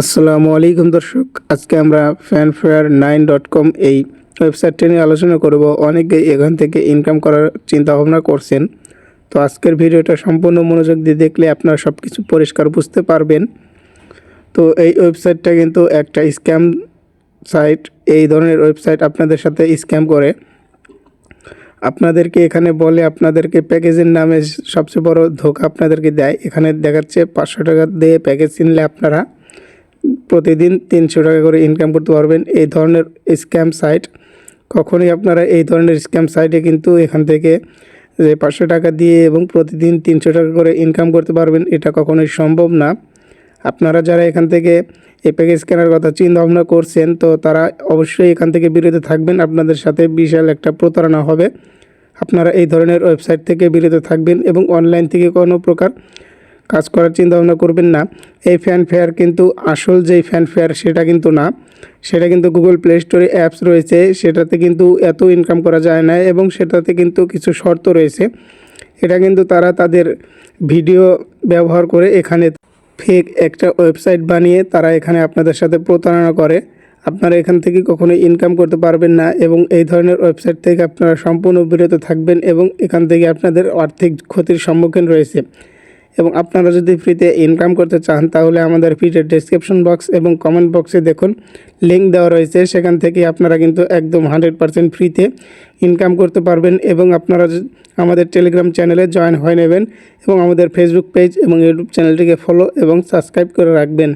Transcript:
আসসালামু আলাইকুম দর্শক। আজকে আমরা ফ্যানফেয়ার নাইন ডট কম এই ওয়েবসাইটটি নিয়ে আলোচনা করব। অনেকে এখান থেকে ইনকাম করার চিন্তা ভাবনা করছেন। তো আজকের ভিডিওটা সম্পূর্ণ মনোযোগ দিয়ে দেখলে আপনারা সব কিছু পরিষ্কার বুঝতে পারবেন। তো এই ওয়েবসাইটটা কিন্তু একটা স্ক্যাম সাইট এই ধরনের ওয়েবসাইট আপনাদের সাথে স্ক্যাম করে। আপনাদেরকে এখানে বলে আপনাদেরকে প্যাকেজের নামে সবচেয়ে বড় ধোকা আপনাদেরকে দেয়। এখানে দেখাচ্ছে পাঁচশো টাকা দিয়ে প্যাকেজ কিনলে আপনারা প্রতিদিন তিনশো টাকা করে ইনকাম করতে পারবেন। এই ধরনের স্ক্যাম সাইট কখনোই আপনারা এই ধরনের স্ক্যাম সাইটে কিন্তু এখান থেকে যে পাঁচশো টাকা দিয়ে এবং প্রতিদিন তিনশো টাকা করে ইনকাম করতে পারবেন, এটা কখনোই সম্ভব না। আপনারা যারা এখান থেকে এই প্যাকেজ কেনার কথা চিন্তা ভাবনা করছেন, তো তারা অবশ্যই এখান থেকে বিরত থাকবেন। আপনাদের সাথে বিশাল একটা প্রতারণা হবে। আপনারা এই ধরনের ওয়েবসাইট থেকে বিরত থাকবেন এবং অনলাইন থেকে কোনো প্রকার কাজ করার চিন্তা ভাবনা করবেন না। এই ফ্যান ফেয়ার কিন্তু আসল যেই ফ্যান ফেয়ার সেটা কিন্তু না। সেটা কিন্তু গুগল প্লে স্টোরে অ্যাপস রয়েছে, সেটাতে কিন্তু এত ইনকাম করা যায় না এবং সেটাতে কিন্তু কিছু শর্ত রয়েছে। এটা কিন্তু তারা তাদের ভিডিও ব্যবহার করে এখানে ফেক একটা ওয়েবসাইট বানিয়ে তারা এখানে আপনাদের সাথে প্রতারণা করে। আপনারা এখান থেকে কখনো ইনকাম করতে পারবেন না এবং এই ধরনের ওয়েবসাইট থেকে আপনারা সম্পূর্ণ বিরত থাকবেন এবং এখান থেকে আপনাদের আর্থিক ক্ষতির সম্মুখীন রয়েছে। এবং আপনারা যদি ফ্রিতে ইনকাম করতে চান, তাহলে আমাদের ভিডিওর ডিসক্রিপশন বক্স এবং কমেন্ট বক্সে দেখুন। লিঙ্ক দেওয়া রয়েছে। সেখান থেকে আপনারা কিন্তু একদম হান্ড্রেড পারসেন্ট ফ্রিতে ইনকাম করতে পারবেন এবং আপনারা আমাদের টেলিগ্রাম চ্যানেলে জয়েন হয়ে নেবেন এবং আমাদের ফেসবুক পেজ এবং ইউটিউব চ্যানেলটিকে ফলো এবং সাবস্ক্রাইব করে রাখবেন।